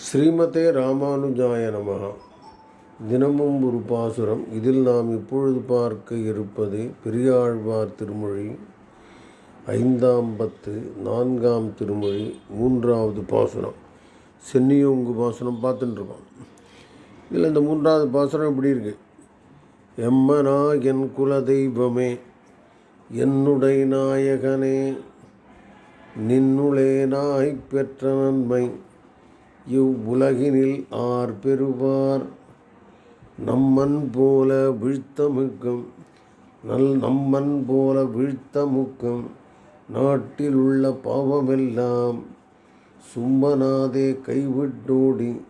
ஸ்ரீமதே ராமானுஜாய நமஹ. தினமும் ஒரு பாசுரம். இதில் நாம் இப்பொழுது பார்க்க இருப்பது பெரியாழ்வார் திருமொழி ஐந்தாம் பத்து நான்காம் திருமொழி மூன்றாவது பாசுரம். சென்னியோங்கு பாசுரம் பார்த்துட்டுருக்கோம். இதில் இந்த மூன்றாவது பாசுரம் இப்படி இருக்கு? எம்மனா என் குலதெய்வமே என்னுடை நாயகனே நின்னுளே நாய் பெற்ற நன்மை. இவ்வுலகினில் ஆர் பெறுவார். நம்மன் போல வீழ்த்தமுக்கம் நல் நம்மன் போல வீழ்த்தமுக்கம் நாட்டில் உள்ள பாவமெல்லாம் சும்மனாதே கைவிட்டோடி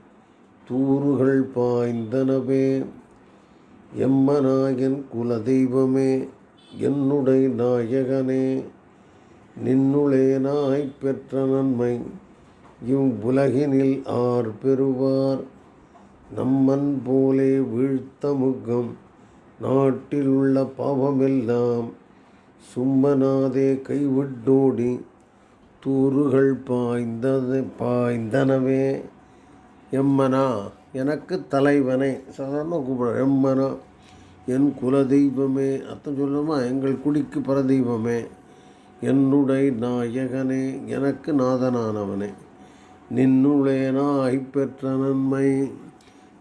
தூறுகள் பாய்ந்தனவே. எம்மநாயன் குலதெய்வமே என்னுடை நாயகனே நின்னுளே நாய் பெற்ற நன்மை இவ்வுலகினில் ஆர் பெறுவார். நம்மன் போலே வீழ்த்த முகம் நாட்டில் உள்ள பாவமெல்லாம் சும்மனாதே கைவிட்டோடி தூறுகள் பாய்ந்தது பாய்ந்தனவே. எம்மனா எனக்கு தலைவனே சாதாரண கூப்பிட எம்மனா என் குலதெய்வமே அத்தம் சொல்லணுமா? எங்கள் குடிக்கு பரதெய்வமே என்னுடைய நாயகனே எனக்கு நாதனானவனே. நின்னுளேனாய் பெற்ற நன்மை.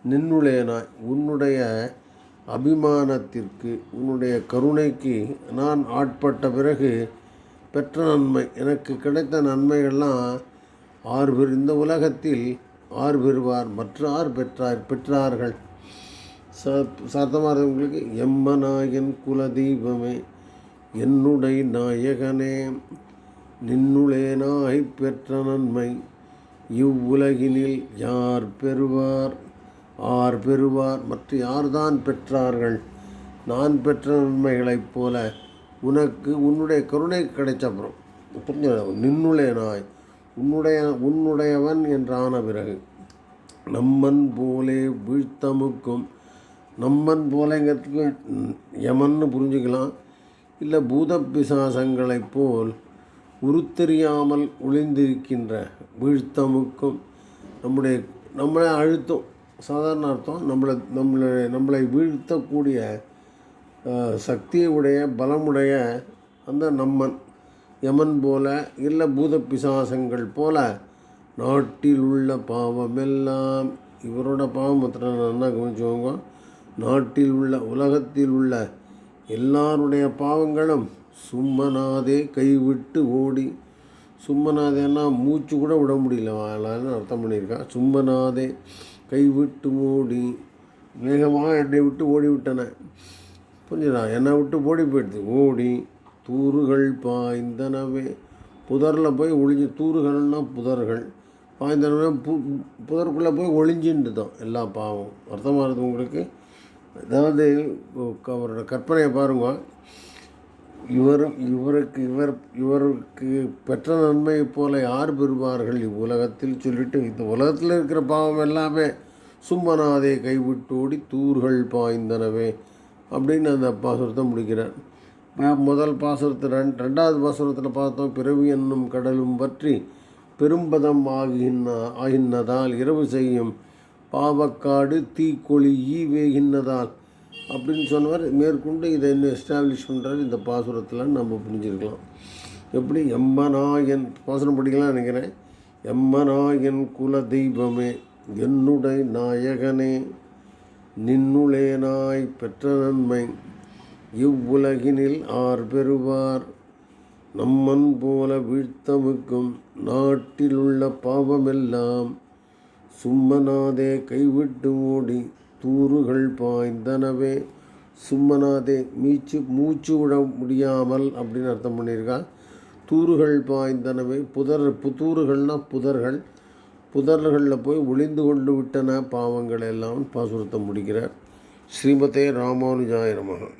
நின்னுளேனாய் உன்னுடைய அபிமானத்திற்கு உன்னுடைய கருணைக்கு நான் ஆட்பட்ட பிறகு பெற்ற நன்மை. எனக்கு கிடைத்த நன்மைகள்லாம் ஆறு இந்த உலகத்தில் ஆறு பெறுவார் மற்ற பெற்றார் பெற்றார்கள். ச சார்த்தமாக உங்களுக்கு? எம்மநாயன் குலதெய்வமே என்னுடைய நாயகனே நின்னுளேனாய் பெற்ற நன்மை. இவ்வுலகினில் யார் பெறுவார்? ஆர் பெறுவார்? மற்ற யார்தான் பெற்றார்கள்? நான் பெற்ற நன்மைகளைப் போல உனக்கு உன்னுடைய கருணை கிடைச்சப்புறம் புரிஞ்ச நின்னுடைய நாய் உன்னுடைய உன்னுடையவன் என்றான பிறகு. நம்மன் போலே வீழ்த்தமுக்கும். நம்மன் போலங்கிறதுக்கு யமன்னு புரிஞ்சுக்கலாம். இல்லை பூத பிசாசங்களைப் போல் உருத்தெரியாமல் ஒளிந்திருக்கின்ற வீழ்த்தமுக்கும். நம்முடைய நம்மளை அழுத்தம். சாதாரண அர்த்தம் நம்மளை நம்மளை நம்மளை வீழ்த்தக்கூடிய சக்தியுடைய பலமுடைய அந்த நம்மன் யமன் போல இல்லை பூத பிசாசங்கள் போல நாட்டில் உள்ள பாவமெல்லாம் இவரோட பாவம் மாத்திரம் நல்லா கவனிச்சுக்கோங்க. நாட்டில் உள்ள உலகத்தில் உள்ள எல்லாருடைய பாவங்களும் சும்மனாதே கைவிட்டு ஓடி சும்மநாதேன்னா மூச்சு கூட விட முடியல. வாழான்னு அர்த்தம் பண்ணியிருக்கான். சும்மநாதே கை கைவிட்டு மூடி வேகமாக என்னை விட்டு ஓடி விட்டன. புரிஞ்சுதா? என்னை விட்டு ஓடி போயிடுது. ஓடி தூறுகள் பாய்ந்தனவே. புதரில் போய் ஒளிஞ்சு தூறுகள்னால் புதர்கள். பாய்ந்தனவே பு புதருக்குள்ளே போய் ஒளிஞ்சின்னு தான் எல்லா பாவம். அர்த்தமாக இருக்குது உங்களுக்கு? அதாவது அவரோட கற்பனையை பாருங்கள் இவரும் இவருக்கு இவர் இவருக்கு பெற்ற நன்மை போல யார் பெறுவார்கள்? இவ்வுலகத்தில் சொல்லிட்டு இந்த உலகத்தில் இருக்கிற பாவம் எல்லாமே சும்மனாதே கைவிட்டோடி தூர்கள் பாய்ந்தனவே அப்படின்னு அந்த பாசுரத்தை முடிக்கிறார். முதல் பாசுரத்தை ரெண்டு ரெண்டாவது பாசுரத்தில் பார்த்தோம் பிறவி என்னும் கடலும் பற்றி பெரும்பதம் ஆகின்ன ஆகின்றதால் இரவு செய்யும் பாவக்காடு தீக்கொழி ஈ வேகின்றதால் அப்படின்னு சொன்னவர் மேற்கொண்டு இதை என்ன எஸ்டாப்ளிஷ் பண்ணுறாரு இந்த பாசுரத்தில் நம்ம புரிஞ்சிருக்கலாம். எப்படி? எம்மநாயன் பாசுரம் படிக்கலாம் நினைக்கிறேன். எம்மநாயன் குல தெய்வமே என்னுடைய நாயகனே நின்னுளே நாய் பெற்ற நன்மை இவ்வுலகினில் ஆர் பெறுவார். நம்மன் போல வீழ்த்தமுக்கும் நாட்டிலுள்ள பாவமெல்லாம் சும்மனாதே கைவிட்டு ஓடி தூறுகள் பாய்ந்தனவே. சும்மனாதே மீச்சு மூச்சு விட முடியாமல் அப்படின்னு அர்த்தம் பண்ணியிருக்கா தூறுகள் பாய்ந்தனவே புதர் புத்தூறுகள்னால் புதர்கள். புதர்களில் போய் ஒளிந்து கொண்டு விட்டன பாவங்கள் எல்லாம் பாசுரத்தை முடிக்கிறார். ஸ்ரீமதே ராமானுஜாயிரமாக